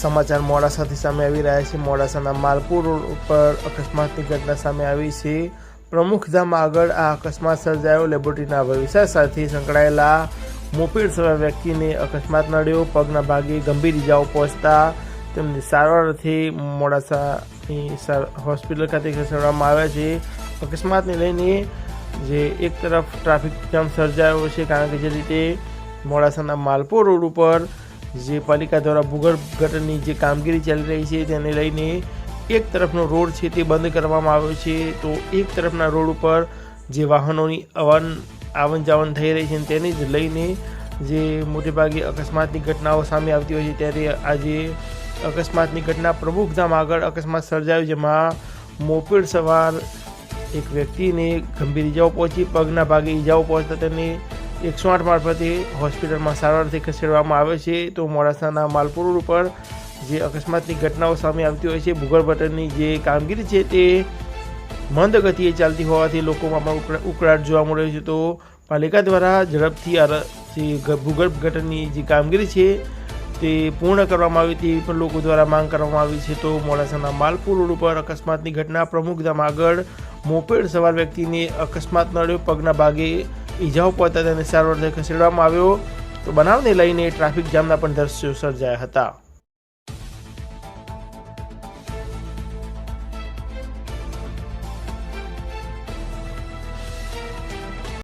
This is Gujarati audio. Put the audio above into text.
સમાચાર મોડાસાથી સામે આવી રહ્યા છે. મોડાસાના માલપુર રોડ ઉપર અકસ્માતની ઘટના સામે આવી છે. પ્રમુખધામ આગળ આ અકસ્માત સર્જાયો. લેબોરેટરીના વ્યવસાય સાથે સંકળાયેલા મોપેડ સવાર વ્યક્તિને અકસ્માત નડ્યો. પગના ભાગે ગંભીર ઇજાઓ પહોંચતા તેમને સારવારથી મોડાસાની સાર- હોસ્પિટલ ખાતે ખસેડવામાં આવ્યા છે. અકસ્માતને લઈને જે એક તરફ ટ્રાફિક જામ સર્જાયો છે, કારણ કે જે રીતે મોડાસાના માલપુર રોડ ઉપર જે પાલિકા દ્વારા ભૂગર્ભ ગટરની જે કામગીરી ચાલી રહી છે તેને લઈને એક તરફનો રોડ છે તે બંધ કરવામાં આવ્યો છે. તો એક તરફના રોડ ઉપર જે વાહનોની અવન આવન જાવન થઈ રહી છે તેને જ લઈને જે મોટેભાગે અકસ્માતની ઘટનાઓ સામે આવતી હોય છે ત્યારે આજે અકસ્માતની ઘટના પ્રમુખધામ આગળ અકસ્માત સર્જાયો જેમાં મોપેડ સવાર એક વ્યક્તિને ગંભીર ઇજાઓ પહોંચી, પગના ભાગે ઇજાઓ પહોંચતા તેને એકસો આઠ મારફતે હોસ્પિટલમાં સારવારથી ખસેડવામાં આવે છે. તો મોડાસાના માલપુર ઉપર જે અકસ્માતની ઘટનાઓ સામે આવતી હોય છે, ભૂગર્ભ ગટરની જે કામગીરી છે તે મંદ ગતિએ ચાલતી હોવાથી લોકોમાં પણ ઉકળાટ જોવા મળ્યો છે. તો પાલિકા દ્વારા ઝડપથી જે ભૂગર્ભ ગટરની જે કામગીરી છે તે પૂર્ણ કરવામાં આવી તેવી પણ લોકો દ્વારા માંગ કરવામાં આવી છે. તો મોડાસાના માલપુર રોડ ઉપર અકસ્માતની ઘટના પ્રમુખધામ આગળ મોપેડ સવાર વ્યક્તિને અકસ્માત નડ્યો. પગના ભાગે ઈજાઓ પહોંચતા તેને સારવારથી ખસેડવામાં આવ્યો. તો બનાવને લઈને ટ્રાફિક જામના પણ દ્રશ્યો સર્જાયા હતા.